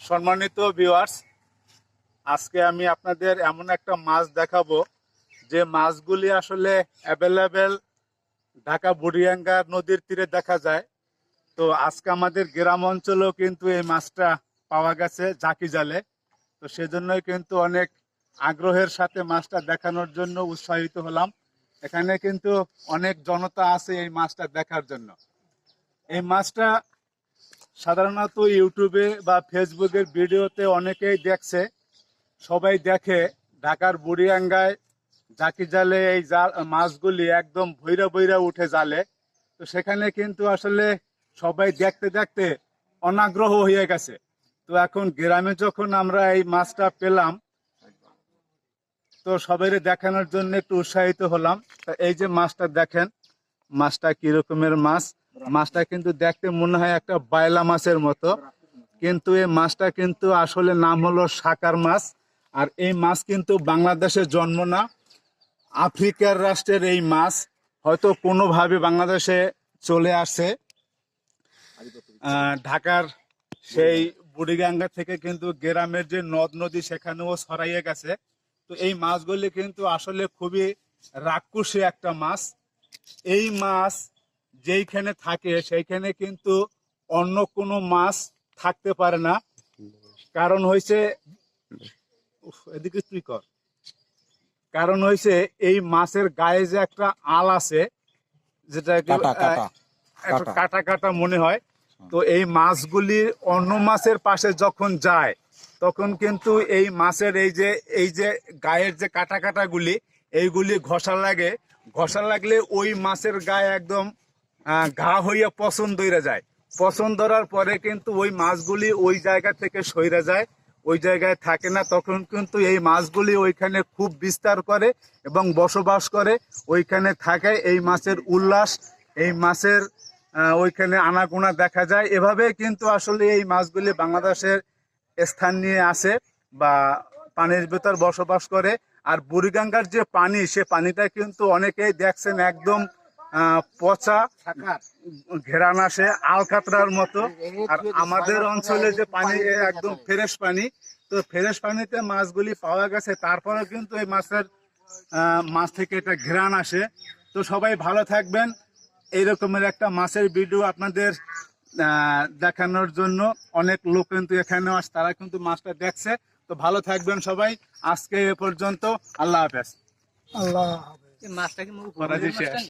সম্মানিত ভিউয়ার্স আজকে আমি আপনাদের এমন একটা মাছ দেখাবো যে মাছগুলি আসলে অ্যাভেলেবেল ঢাকা বুড়িয়াঙ্গা নদীর তীরে দেখা যায়। তো আজকে আমাদের গ্রাম অঞ্চলেও কিন্তু এই মাছটা পাওয়া গেছে জাকি জালে তো সেজন্যই কিন্তু অনেক আগ্রহের সাথে মাছটা দেখানোর জন্য উৎসাহিত হলাম। এখানে কিন্তু অনেক জনতা আছে এই মাছটা দেখার জন্য। এই মাছটা সাধারণত ইউটিউবে বা ফেসবুকের ভিডিওতে অনেকেই দেখছে, সবাই দেখে ঢাকার বুড়িয়াঙ্গায় জাকি জালে এই জাল, মাছগুলি একদম ভৈরা ভৈরা উঠে জালে। তো সেখানে কিন্তু আসলে সবাই দেখতে দেখতে অনাগ্রহ হয়ে গেছে। তো এখন গ্রামে যখন আমরা এই মাছটা পেলাম, তো সবাই দেখানোর জন্য একটু উৎসাহিত হলাম। তা এই যে মাছটা দেখেন, মাছটা কি রকমের মাছ? মাছটা কিন্তু দেখতে মনে হয় একটা বায়লা মাছের মতো। কিন্তু এই মাছটা কিন্তু আসলে নাম হলো সাকার মাছ। আর এই মাছ কিন্তু বাংলাদেশে জন্ম না, আফ্রিকার রাষ্ট্রের এই মাছ। হয়তো কোনোভাবে বাংলাদেশে চলে আসে। ঢাকার সেই বুড়িগাঙ্গা থেকে কিন্তু গ্রামের যে নদ নদী, সেখানেও ছড়াইয়ে গেছে। তো এই মাছগুলি কিন্তু আসলে খুবই রাক্ষসী একটা মাছ। এই মাছ যেইখানে থাকে সেইখানে কিন্তু অন্য কোনো মাছ থাকতে পারে না। কারণ হয়েছে এদিকে তুই কর। কারণ হয়েছে এই মাছের গায়ে যে একটা আল আছে যেটা কাটা কাটা মনে হয় তো এই মাছগুলি অন্য মাছের পাশে যখন যায় তখন কিন্তু এই মাছের এই যে এই যে গায়ের যে কাটা কাটাগুলি এইগুলি ঘষা লাগে। ঘষা লাগলে ওই মাছের গায়ে একদম ঘা হইয়া পছন্দ হইয়া যায়। পছন্দ ধরার পরে কিন্তু ওই মাছগুলি ওই জায়গা থেকে সইরা যায়, ওই জায়গায় থাকে না। তখন কিন্তু এই মাছগুলি ওইখানে খুব বিস্তার করে এবং বসবাস করে, ওইখানে থাকে এই মাছের উল্লাস, এই মাছের ওইখানে আনাগোনা দেখা যায়। এভাবে কিন্তু আসলে এই মাছগুলি বাংলাদেশের স্থান নিয়ে আসে বা পানির ভেতর বসবাস করে। আর বুড়িগঙ্গার যে পানি, সে পানিটা কিন্তু অনেকেই দেখছেন একদম পচা ঘেরান আসে আলকাতরার মতো। আর আমাদের অঞ্চলে যে পানি একদম ফ্রেশ পানি তো ফ্রেশ পানিতে মাছগুলি পাওয়া গেছে। তারপরে কিন্তু এই মাছের আহ, মাছ থেকে এটা ঘেরান আসে। তো সবাই ভালো থাকবেন। এই রকমের একটা মাছের ভিডিও আপনাদের আহ, দেখানোর জন্য অনেক লোক কিন্তু এখানে আসে তারা কিন্তু মাছটা দেখছে। তো ভালো থাকবেন সবাই। আজকে এ পর্যন্ত আল্লাহ হাফেজ। আল্লাহ মাছটা কি।